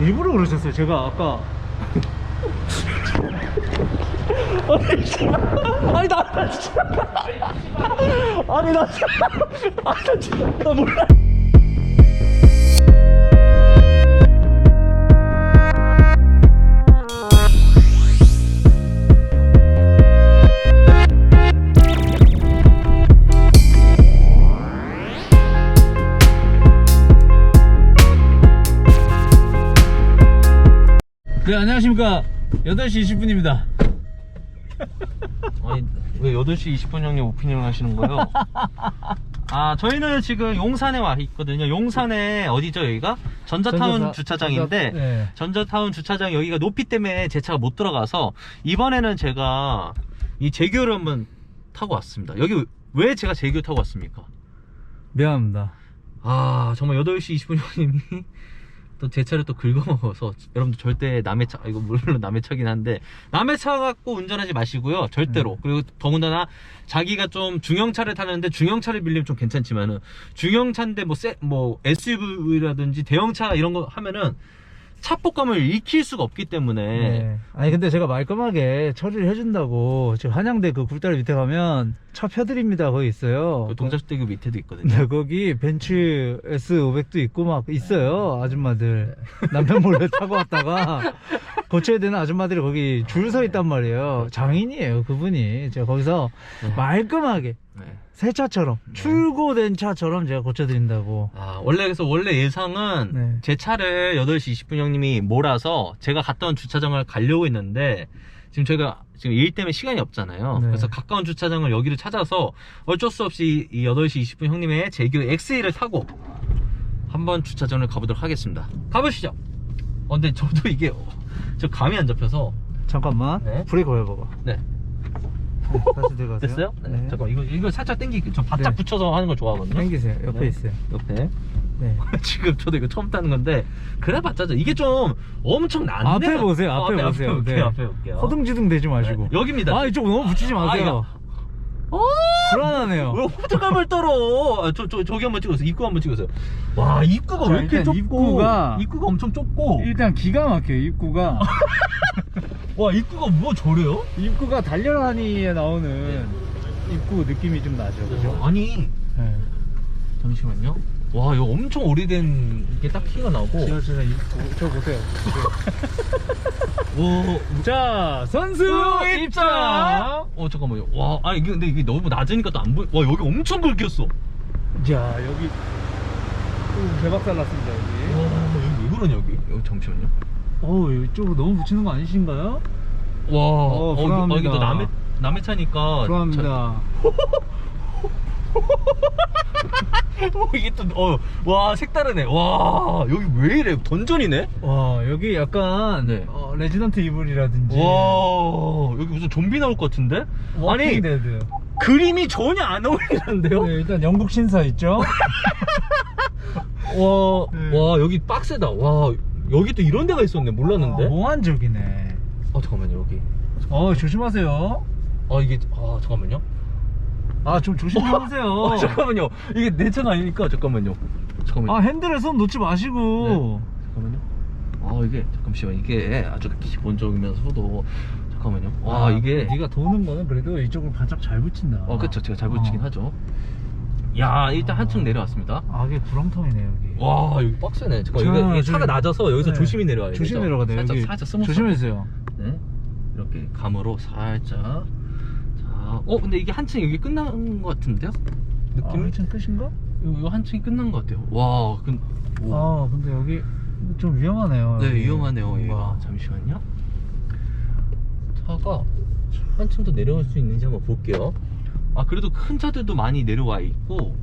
일부러 그러셨어요. 제가 아까 아니 나 진짜 아니 나 진짜 아니 나 진짜 나 몰라. 안녕하십니까 8시 20분입니다. 아니 왜 8시 20분 형님 오프닝을 하시는 거예요? 아 저희는 지금 용산에 와 있거든요 용산에 어디죠 여기가? 전자타운 전자타- 주차장인데 전자- 네. 전자타운 주차장 여기가 높이 때문에 제 차가 못 들어가서 이번에는 제가 이 제규를 한번 타고 왔습니다 여기 왜 제가 제규 타고 왔습니까? 미안합니다. 아 정말 8시 20분 형님이 또 제 차를 또 긁어먹어서 여러분들 절대 남의 차 이거 물론 남의 차긴 한데 남의 차 갖고 운전하지 마시고요 절대로. 그리고 더군다나 자기가 좀 중형차를 타는데 중형차를 빌리면 좀 괜찮지만은 중형차인데 뭐, 세, 뭐 SUV라든지 대형차 이런 거 하면은 차폭감을 익힐 수가 없기 때문에. 네. 아니 근데 제가 말끔하게 처리를 해준다고 지금 한양대 그 굴다리 밑에 가면 차 펴드립니다. 거기 있어요. 그 동작대교 밑에도 있거든요. 네, 거기 벤츠 S500도 있고 막 있어요 아줌마들. 남편 몰래 타고 왔다가. 고쳐야 되는 아줌마들이 거기 줄 서 있단 말이에요. 장인이에요 그분이. 제가 거기서 네. 말끔하게 네. 새 차처럼 출고된 차처럼 제가 고쳐드린다고 아, 원래 그래서 원래 예상은 네. 제 차를 8시 20분 형님이 몰아서 제가 갔던 주차장을 가려고 했는데 지금 저희가 지금 일 때문에 시간이 없잖아요. 네. 그래서 가까운 주차장을 여기를 찾아서 어쩔 수 없이 이 8시 20분 형님의 제규 X1을 타고 한번 주차장을 가보도록 하겠습니다. 가보시죠. 어, 근데 저도 이게 어, 저 감이 안 잡혀서 잠깐만 네. 브레이크 밟아봐 네. 네, 다시 들어가세요. 됐어요? 네. 잠깐 이거 이거 살짝 당기기 저 바짝 네. 붙여서 하는 걸 좋아하거든요. 당기세요. 옆에 네. 있어요. 옆에. 네. 지금 저도 이거 처음 타는 건데 그래봤자 이게 좀 엄청 난데 앞에 보세요 앞에 네, 보세요. 앞에 볼게요 앞에 볼게요. 허둥지둥 대지 마시고. 네, 여기입니다. 아 이쪽 너무 붙이지 마세요. 어? 불안하네요. 왜 호들갑을 떨어? 아, 저, 저, 저기 한번 찍어주세요. 입구 한번 찍으세요. 와 입구가 자, 왜 이렇게 좁고 입구가- 입구가 엄청 좁고. 일단 기가 막혀요 입구가 와 입구가 뭐 저래요? 입구가 달려라니에 나오는 입구 느낌이 좀 나죠 그죠? 아니. 네. 잠시만요. 와 이거 엄청 오래된 게딱 티가 나고. 지하철 입구 저 보세요. 와. 자 선수 입장! 어 잠깐만요. 와 아니 이게 근데 이게 너무 낮으니까 또 안 보여 와 여기 엄청 긁혔어. 자 여기. 오, 대박살 났습니다 여기. 와 여기 왜 그러냐 여기? 여기 잠시만요 어 이쪽으로 너무 붙이는 거 아니신가요? 와 어, 어, 이거, 불안합니다. 어, 이게 또 남의 남의 차니까 불안합니다 자, 어, 이게 또어와 색다르네 와 여기 왜 이래 던전이네 와 여기 약간 네. 어, 레지던트 이블이라든지 와 여기 무슨 좀비 나올 것 같은데 아니 데드 그림이 전혀 안 어울리는데요 네, 일단 영국 신사 있죠? 와, 네. 와 여기 빡세다 와 여기 또 이런 데가 있었네. 몰랐는데. 아, 몽환적이네. 어 잠깐만요 여기. 어 조심하세요. 아 이게 아 잠깐만요. 아 좀 조심하세요. 어, 잠깐만요. 이게 내 차가 아니니까 잠깐만요. 잠깐만요. 아 핸들에 손 놓지 마시고. 잠깐만요. 아 이게 잠깐만요. 이게 아주 기본적이면서도 잠깐만요. 와 아, 이게 네가 도는 거는 그래도 이쪽으로 바짝 잘 붙인다. 어 그쵸. 제가 잘 붙이긴 어. 하죠. 야 일단 한층 내려왔습니다. 아 이게 구렁텅이네 여기 와 여기 빡세네. 잠깐 자, 이게 차가 저기- 낮아서 여기서 네. 조심히 내려와야 돼. 조심히 내려가야 돼요 살짝 여기 살짝 스무스. 조심해주세요 네. 이렇게 감으로 살짝. 자, 어 근데 이게 한층 여기 끝난 것 같은데요? 아, 느낌? 한층 끝인가? 이요 한층이 끝난 것 같아요. 와, 그, 오. 아 근데 여기 좀 위험하네요 네 여기. 위험하네요 여기가 뭔가. 잠시만요 차가 한층 더 내려갈 수 있는지 한번 볼게요 아 그래도 큰 차들도 많이 내려와 있고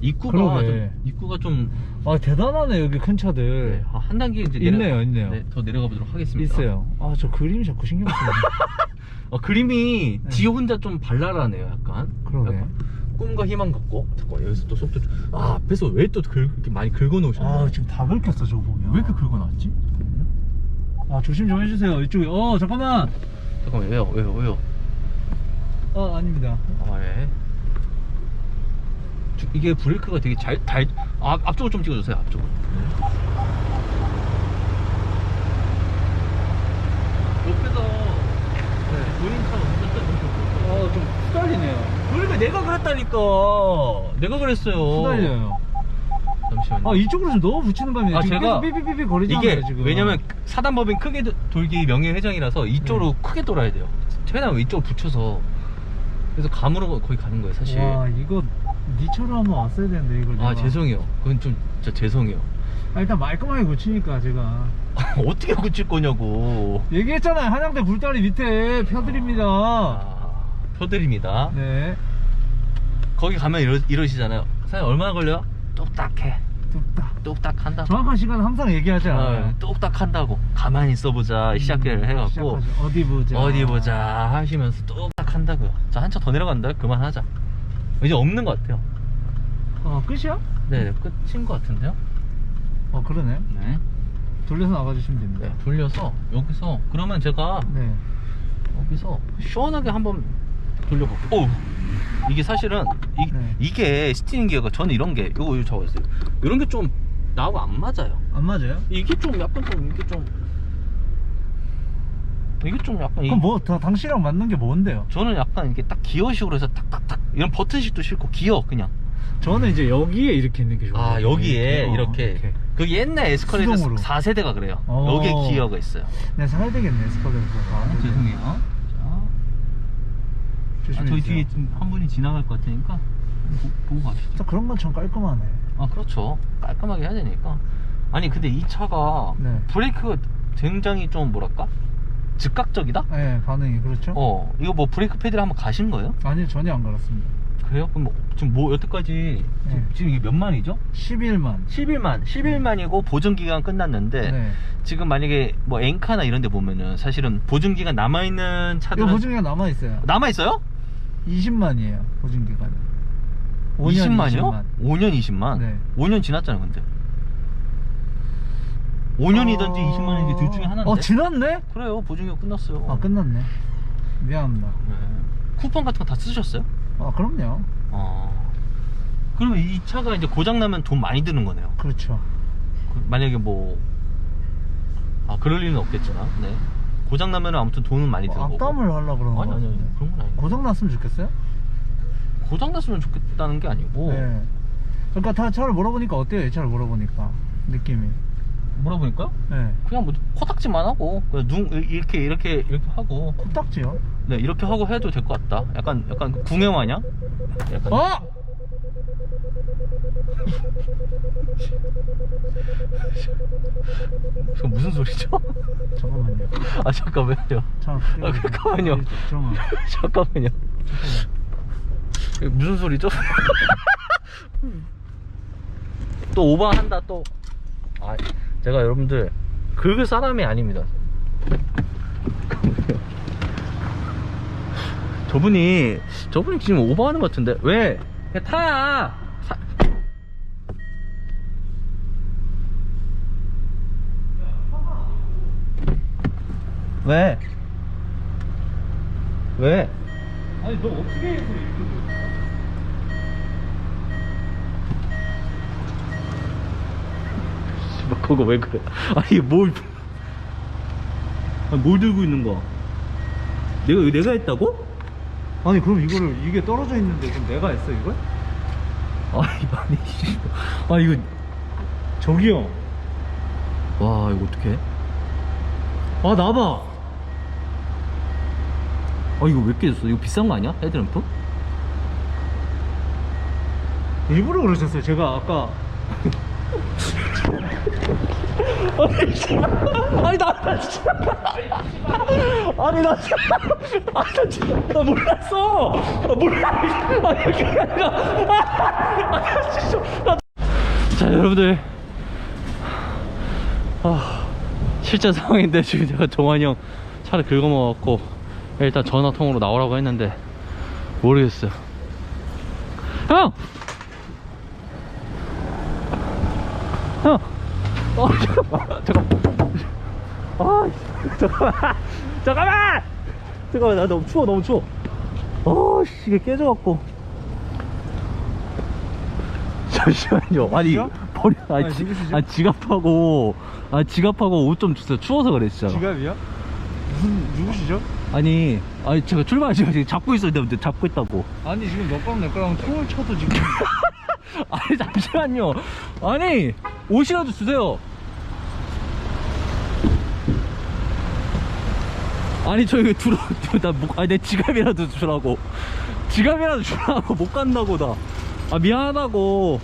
입구가 그러게. 좀, 입구가 좀 아 대단하네 여기 큰 차들. 네, 아, 한 단계 이제 있네요, 있네요. 네, 더 내려가 보도록 하겠습니다. 있어요. 아 저 그림이 자꾸 신경 쓰이네. 어, 그림이 네. 지 혼자 좀 발랄하네요 약간. 그러게. 약간 꿈과 희망 같고. 잠깐 여기서 또 속도 좀- 아 앞에서 왜 또 이렇게 많이 긁어 놓으셨나요? 아 지금 다 긁혔어 저거 보면. 왜 이렇게 긁어 놨지? 아 조심 좀 해주세요. 이쪽에 어 잠깐만! 잠깐만 왜요? 왜요? 왜요 아 아닙니다 아, 예. 주- 이게 브레이크가 되게 잘, 달, 앞, 앞쪽을 좀 찍어주세요, 앞쪽을. 옆에서 네. 본인 차 없었던 어좀 후달리네요 그러니까 내가 그랬다니까. 내가 그랬어요. 후달려요 잠시만요. 아 이쪽으로 좀 넣어 붙이는 거아니에요 아, 지금 제가 계속 삐삐삐삐 거리잖아요 이게 지금 왜냐면 사단법인 크게 도- 돌기 명예회장이라서 이쪽으로 크게 돌아야 돼요. 최대한 이쪽으로 붙여서 그래서 감으로 거의 가는 거예요, 사실. 와 이거 니처럼 한번 왔어야 되는데 이걸 아 내가. 죄송해요. 그건 좀 진짜 죄송해요. 아, 일단 말끔하게 고치니까 제가 어떻게 고칠 거냐고. 얘기했잖아요 한양대 굴다리 밑에 펴드립니다 아, 펴드립니다. 네 거기 가면 이러, 이러시잖아요. 사장님 얼마나 걸려요? 뚝딱해. 뚝딱 뚝딱 한다. 정확한 시간 항상 얘기하잖아요 어, 뚝딱 한다고. 가만히 있어보자. 시작을 해갖고. 시작하죠. 어디 보자 어디 보자 하시면서 뚝딱 한다고요. 자, 한참 더 내려간다. 그만하자. 이제 없는 것 같아요. 어 끝이야? 네, 끝인 것 같은데요? 어 그러네 네. 돌려서 나가주시면 됩니다 네, 돌려서 여기서 그러면 제가 네. 여기서 시원하게 한번 돌려볼게요. 오! 이게 사실은 이, 네. 이게 스티링 기어가 저는 이런 게 요거 적었어요. 이런 게 좀 나하고 안 맞아요. 안 맞아요? 이게 좀 약간 좀 이게 좀 이게 좀 약간 이- 그럼 뭐다 당신이랑 맞는 게 뭔데요? 저는 약간 이게 딱 기어식으로 해서 탁탁탁 이런 버튼식도 싫고 기어 그냥. 저는 이제 여기에 이렇게 있는 게 좋아요. 아 여기에 어, 이렇게. 그 옛날 에스컬레이터 수동으로. 4세대가 그래요. 어. 여기에 기어가 있어요. 네 사야 되겠네 스컬레이터가 아, 죄송해요. 자, 조심히 아, 저희. 뒤에 지금 한 분이 지나갈 것 같으니까 보, 보고 가시죠. 진짜 그런 건 참 깔끔하네. 아 그렇죠. 깔끔하게 해야 되니까. 아니 근데 이 차가 네. 브레이크가 굉장히 좀 뭐랄까 즉각적이다? 네 반응이 그렇죠? 어 이거 뭐 브레이크 패드를 한번 가신 거예요? 아니요 전혀 안 갈았습니다 그래요? 그럼 뭐, 지금 뭐 여태까지 네. 지금, 지금 이게 몇 만이죠? 11만 11만 11만이고 보증 기간 끝났는데 네. 지금 만약에 뭐 엔카나 이런 데 보면은 사실은 보증 기간 남아 있는 이거 차들은 보증기가 남아 있어요 남아 있어요? 20만이에요 보증기간이 20만이요? 5년 20만. 네. 5년 지났잖아요, 근데. 5년이든지 20만인지 둘 중에 하나인데. 어 지났네? 그래요, 보증기간 끝났어요. 아 끝났네 미안합니다 네. 쿠폰 같은 거 다 쓰셨어요? 아 그럼요 어. 그러면 이 차가 이제 고장 나면 돈 많이 드는 거네요. 그렇죠 그- 만약에 뭐 아, 그럴 일은 없겠지만. 네. 고장 나면 아무튼 돈은 많이 드는 어, 거고. 악담을 하려고 그러는 아니 거 아니 아니. 같은데 그런 건 아니고. 고장 났으면 좋겠어요? 고장 났으면 좋겠다는 게 아니고. 네 그러니까 다 차를 몰아보니까 어때요 이 차를 몰아보니까 느낌이 뭐라 보니까? 네 그냥 뭐 코딱지만 하고 그냥 눈 이렇게 이렇게 이렇게 하고 코딱지요? 네 이렇게 하고 해도 될 것 같다. 약간 약간 궁예 마냥. 약간 어! 저 무슨 소리죠? 잠깐만요 아 잠깐만요. 차 아, 잠깐만요. 잠깐만 잠깐만요. 이게 무슨 소리죠? 또 오버한다 또. 아 제가 여러분들 긁을 사람이 아닙니다. 저분이 저분이 지금 오버하는 것 같은데 왜? 그냥 타. 사- 왜? 왜? 아니 너 어떻게 해서 이렇게 씨발 그거 왜 그래? 아니 뭘? 아니, 뭘 들고 있는 거야? 내가 내가 했다고? 아니 그럼 이거를 이게 떨어져 있는데 그럼 내가 했어 이걸? 아니 아니 씨. 아 이거 저기요 와 이거 어떡해? 아 나봐 아 이거 왜 깨졌어? 이거 비싼 거 아니야? 헤드램프? 일부러 그러셨어요 제가 아까 아니 나, 아니 나 아니 나 몰랐어. 나 몰라 아니 그게 아니라. 아, 아 진짜. 나... 자 여러분들. 아 실제 상황인데 지금 제가 정환이 형 차를 긁어먹었고 일단 전화통으로 나오라고 했는데 모르겠어요. 형! 형! 어, 잠깐만. 아, 잠깐만. 잠깐만! 잠깐만, 나 너무 추워, 너무 추워. 어, 씨, 이게 깨져갖고. 잠시만요. 아니? 버리, 아니, 아니, 지, 아, 지갑하고, 아, 지갑하고 옷 좀 주세요. 추워서 그래, 진짜. 지갑이요? 무슨 누구시죠? 아니 아니 제가 출발하시고 지금 잡고 있어야 되는데 잡고 있다고 아니 지금 너 거랑 내 거랑 통을 쳐도 지금 아니 잠시만요 아니 옷이라도 주세요. 아니 저 이거 들어 나못 아니 내 지갑이라도 주라고. 지갑이라도 주라고. 못 간다고 나 아 미안하다고.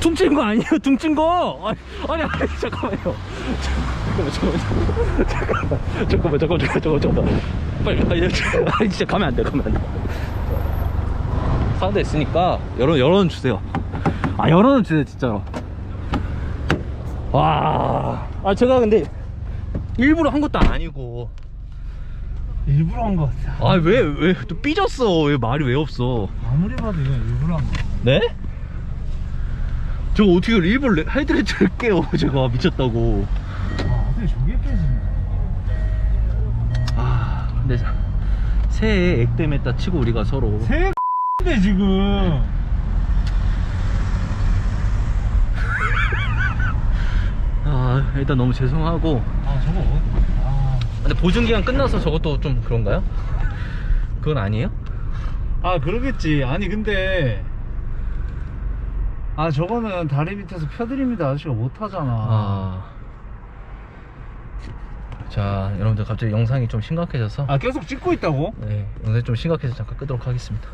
퉁친 거 아니에요? 퉁친 거? 아니 아니, 아니 잠깐만요. 잠깐만 잠깐만 잠깐만 잠깐만 잠깐만 잠깐만 빨리 아니, 진짜 가면 안돼 가면 안돼. 사람들 있으니까 열어 열어는 주세요. 아 주세요 진짜로. 와. 아 제가 근데 일부러 한 것도 아니고. 일부러 한거 같아 아 왜 왜 또 삐졌어? 왜 말이 왜 없어? 아무리 봐도 이건 일부러 한 거. 네? 저거 어떻게 일부러 레- 헤드레스를 깨요? 제가 미쳤다고. 아, 어떻게 저게 깨지냐? 아 근데 새해 액땜했다 치고 우리가 서로. 새 X인데 지금. 아 일단 너무 죄송하고. 아 저거 어- 아. 근데 보증 기간 끝나서 저것도 좀 그런가요? 그건 아니에요? 아 그러겠지. 아니 근데 아 저거는 다리 밑에서 펴드립니다. 아저씨가 못 하잖아. 아. 자, 여러분들 갑자기 영상이 좀 심각해져서 아 계속 찍고 있다고? 네, 영상이 좀 심각해서 잠깐 끄도록 하겠습니다.